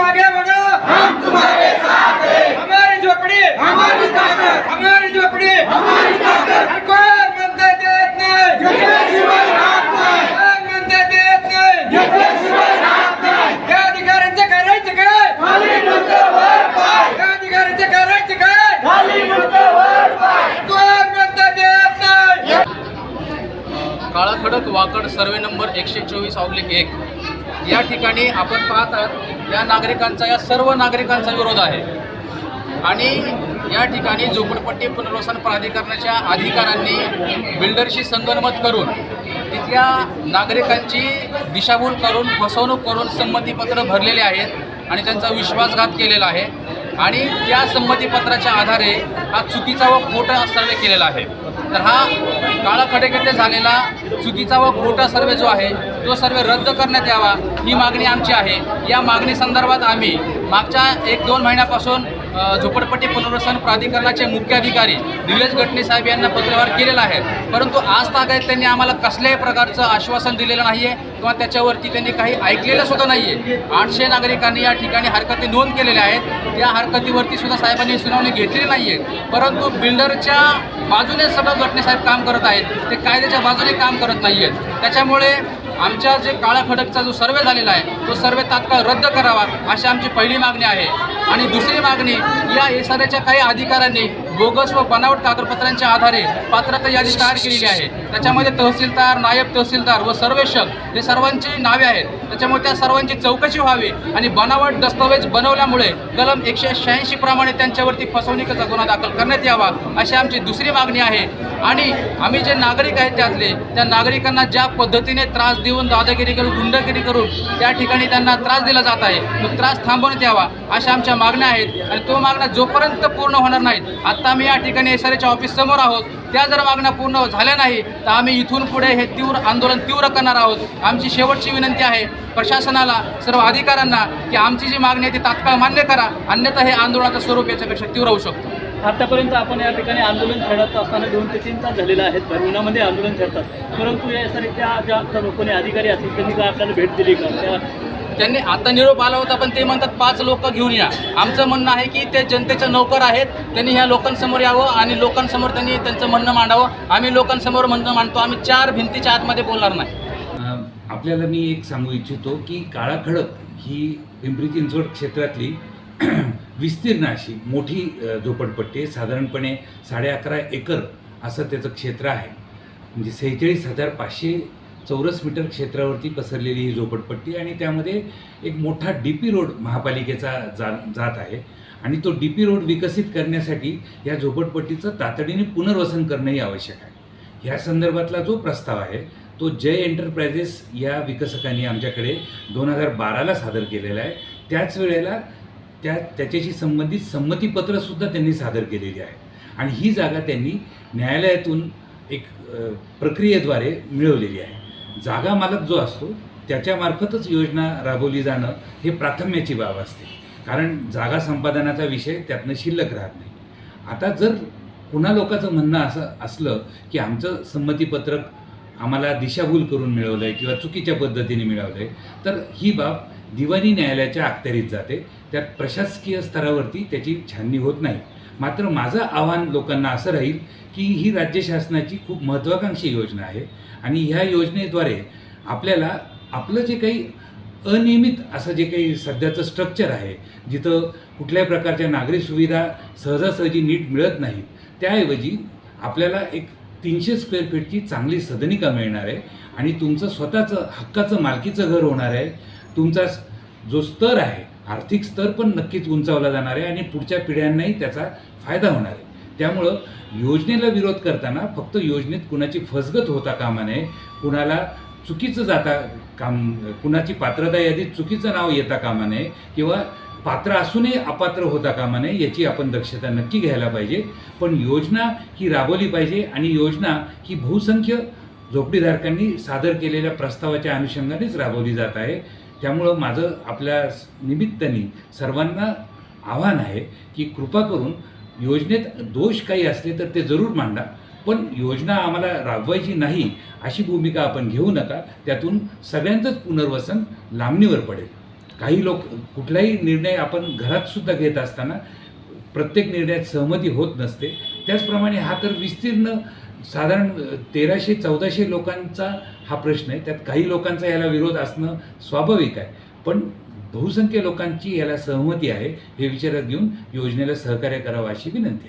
आगे बढ़ो हम तुम्हारे साथ हैं। हमारी झोपड़ी। हमारी ताकत। हमारी झोपड़ी। हमारी ताकत। हर हमको मनते देत नहीं। जगह शिवाय रात नाही मनते देत नाही। जगह शिवाय रात नाही त्या रहे करायचे काय खाली नंतर वर पाय त्या रहे करायचे काय खाली नंतर वर पाय कोण मनते देत काला खड़क वाकड सर्वे नंबर एकशे चोवीस ऑब्लिक एक. या ठिकाणी आपण पाहत आहात या नागरिकांचा या सर्व नागरिकांचा विरोध आहे. आणि या ठिकाणी झोपडपट्टी पुनर्वसन प्राधिकरणाच्या अधिकाऱ्यांनी बिल्डरशी संगनमत करून तिथल्या नागरिकांची दिशाभूल करून फसवणूक करून संमतीपत्र भरलेले आहेत आणि त्यांचा विश्वासघात केलेला आहे. आणि त्या संमतीपत्राच्या आधारे हा चुकीचा व खोटा सर्वे केलेला आहे. तर हा काळाखडेकडे झालेला चुकीचा व खोटा सर्वे जो आहे तो सर्वे रद्द करण्यात यावा ही मागणी आमची आहे. या मागणी संदर्भात आम्ही मागच्या एक दोन महिन्यापासून झोपडपट्टी पुनर्वसन प्राधिकरणाचे मुख्य अधिकारी निलेश गटणे साहेब यांना पत्रव्यवहार केलेला आहे. परंतु आज तागायत त्यांनी आम्हाला कसल्याही प्रकारचं आश्वासन दिलेलं नाही आहे किंवा त्याच्यावरती त्यांनी काही ऐकलेलं सुद्धा नाही आहे आठशे नागरिकांनी या ठिकाणी हरकती नोंद केलेल्या आहेत. या हरकतीवरती सुद्धा साहेबांनी सुनावणी घेतलेली नाही आहे परंतु बिल्डरच्या बाजूने सगळं गटणे साहेब काम करत आहेत. ते कायद्याच्या बाजूने काम करत नाही आहेत त्याच्यामुळे आमच्या जे काळ्या खडकचा जो सर्वे झालेला आहे तो सर्वे तात्काळ रद्द करावा अशी आमची पहिली मागणी आहे. आणि दुसरी मागणी या एसआरच्या काही अधिकाऱ्यांनी बोगस व बनावट कागदपत्रांच्या आधारे पात्रता यादी तयार केलेली आहे. त्याच्यामध्ये तहसीलदार नायब तहसीलदार व सर्वेक्षक हे सर्वांची नावे आहेत. त्याच्यामुळे त्या सर्वांची चौकशी व्हावी आणि बनावट दस्तावेज बनवल्यामुळे कलम एकशे शहाऐंशी प्रमाणे त्यांच्यावरती फसवणुकीचा गुन्हा दाखल करण्यात यावा अशी आमची दुसरी मागणी आहे. आणि आम्ही जे नागरिक आहेत त्यातले त्या नागरिकांना ज्या पद्धतीने त्रास देऊन दादागिरी करून गुंडगिरी करून त्या ठिकाणी त्यांना त्रास दिला जात आहे तो त्रास थांबवण्यात यावा अशा आमच्या मागण्या आहेत. आणि तो मागण्या जोपर्यंत पूर्ण होणार नाहीत आता आम्ही या ठिकाणी एस आर ऑफिस समोर आहोत. त्या जर मागण्या पूर्ण झाल्या नाही तर आम्ही इथून पुढे हे तीव्र आंदोलन तीव्र करणार आहोत. आमची शेवटची विनंती आहे प्रशासनाला सर्व अधिकाऱ्यांना की आमची जी मागणी आहे ती तात्काळ मान्य करा. अन्यथा हे आंदोलनाचं स्वरूप याच्यापेक्षा तीव्र होऊ शकतो. आतापर्यंत आपण या ठिकाणी आंदोलन छेडत असताना दोन ते तीन तास झालेले आहेत. भर आंदोलन छेडतात परंतु या सारख्या ज्या लोकांनी अधिकारी असतील त्यांनी काय आपल्याला भेट दिली का? त्या त्यांनी आता निरोप आला होता पण ते म्हणतात पाच लोक घेऊन या. आमचं म्हणणं आहे की ते जनतेचे नोकर आहेत त्यांनी ह्या लोकांसमोर यावं आणि लोकांसमोर त्यांनी त्यांचं म्हणणं मांडावं. आम्ही लोकांसमोर म्हणणं मांडतो आम्ही चार भिंतीच्या आतमध्ये बोलणार नाही. आपल्याला मी एक सांगू इच्छितो की काळाखडक ही पिंपरी चिंचवड क्षेत्रातली विस्तीर्ण अशी मोठी झोपडपट्टी आहे. साधारणपणे साडे अकरा एकर असं त्याचं क्षेत्र आहे. म्हणजे सेहेचाळीस हजार पाचशे चौरस मीटर क्षेत्रावरती पसरलेली ही झोपडपट्टी आणि त्यामध्ये एक मोठा डी पी रोड महापालिकेचा जा जात आहे. आणि तो डी पी रोड विकसित करण्यासाठी या झोपडपट्टीचं तातडीने पुनर्वसन करणंही आवश्यक आहे. ह्या संदर्भातला जो प्रस्ताव आहे तो जय एंटरप्राइजेस या विकसकांनी आमच्याकडे दोन हजार बाराला सादर केलेला आहे. त्याच वेळेला त्या त्याच्याशी संबंधित संमतीपत्रसुद्धा त्यांनी सादर केलेली आहे. आणि ही जागा त्यांनी न्यायालयातून एक प्रक्रियेद्वारे मिळवलेली आहे. जागा मालक जो असतो त्याच्यामार्फतच योजना राबवली जाणं हे प्राथम्याची बाब असते. कारण जागा संपादनाचा विषय त्यातनं शिल्लक राहत नाही. आता जर कुणा लोकांचं म्हणणं असं असलं की आमचं संमतीपत्रक आम्हाला दिशाभूल करून मिळवलं आहे किंवा चुकीच्या पद्धतीने मिळवलं आहे तर ही बाब दिवाणी न्यायालयाच्या अखत्यारीत जाते. त्यात प्रशासकीय स्तरावरती त्याची छाननी होत नाही. मात्र माझं आव्हान लोकांना असं राहील की ही राज्य शासनाची खूप महत्त्वाकांक्षी योजना आहे आणि ह्या योजनेद्वारे आपल्याला आपलं जे काही अनियमित असं जे काही सध्याचं स्ट्रक्चर आहे जिथं कुठल्याही प्रकारच्या नागरी सुविधा सहजासहजी नीट मिळत नाहीत त्याऐवजी आपल्याला एक तीनशे स्क्वेअर फीटची चांगली सदनिका मिळणार आहे आणि तुमचं स्वतःचं हक्काचं मालकीचं घर होणार आहे. तुमचा जो स्तर आहे आर्थिक स्तर पण नक्कीच उंचावला जाणार आहे आणि पुढच्या पिढ्यांनाही त्याचा फायदा होणार आहे. त्यामुळं योजनेला विरोध करताना फक्त योजनेत कुणाची फसगत होता कामा नये कुणाला चुकीचं जाता काम कुणाची पात्रता यादीत चुकीचं नाव येता कामा नये किंवा पात्र असूनही अपात्र होता कामा नये याची आपण दक्षता नक्की घ्यायला पाहिजे. पण योजना ही राबवली पाहिजे आणि योजना ही बहुसंख्य झोपडीधारकांनी सादर केलेल्या प्रस्तावाच्या अनुषंगानेच राबवली जात आहे. त्यामुळं माझं आपल्या निमित्ताने सर्वांना आव्हान आहे की कृपा करून योजनेत दोष काही असले तर ते जरूर मांडा. पण योजना आम्हाला राबवायची नाही अशी भूमिका आपण घेऊ नका. त्यातून सगळ्यांचंच पुनर्वसन लांबणीवर पडेल. काही लोक कुठलाही निर्णय आपण घरातसुद्धा घेत असताना प्रत्येक निर्णयात सहमती होत नसते. त्याचप्रमाणे हा तर विस्तीर्ण साधारण तेराशे चौदाशे लोकांचा हा प्रश्न आहे. त्यात काही लोकांचा याला विरोध असणं स्वाभाविक आहे. पण बहुसंख्य लोकांची याला सहमती आहे हे विचारात घेऊन योजनेला सहकार्य करावं अशी विनंती आहे.